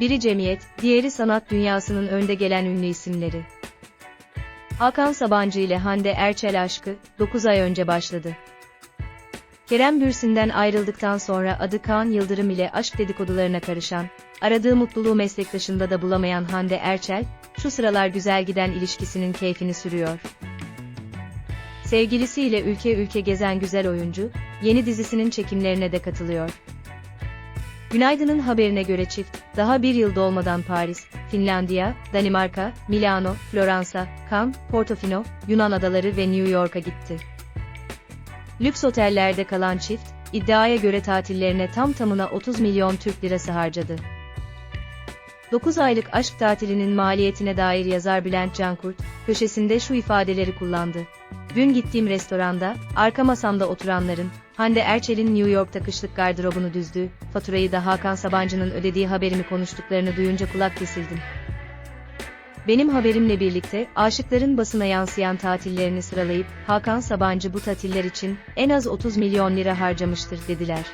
Biri cemiyet, diğeri sanat dünyasının önde gelen ünlü isimleri. Hakan Sabancı ile Hande Erçel aşkı, 9 ay önce başladı. Kerem Bürsin'den ayrıldıktan sonra adı Kaan Yıldırım ile aşk dedikodularına karışan, aradığı mutluluğu meslektaşında da bulamayan Hande Erçel, şu sıralar güzel giden ilişkisinin keyfini sürüyor. Sevgilisiyle ülke ülke gezen güzel oyuncu, yeni dizisinin çekimlerine de katılıyor. Günaydın'ın haberine göre çift, daha bir yıl dolmadan Paris, Finlandiya, Danimarka, Milano, Floransa, Cannes, Portofino, Yunan adaları ve New York'a gitti. Lüks otellerde kalan çift, iddiaya göre tatillerine tam tamına 30 milyon Türk lirası harcadı. 9 aylık aşk tatilinin maliyetine dair yazar Bülent Cankurt, köşesinde şu ifadeleri kullandı. Dün gittiğim restoranda, arka masamda oturanların, Hande Erçel'in New York'ta kışlık gardırobunu düzdüğü, faturayı da Hakan Sabancı'nın ödediği haberimi konuştuklarını duyunca kulak kesildim. Benim haberimle birlikte, aşıkların basına yansıyan tatillerini sıralayıp, Hakan Sabancı bu tatiller için, en az 30 milyon lira harcamıştır, dediler.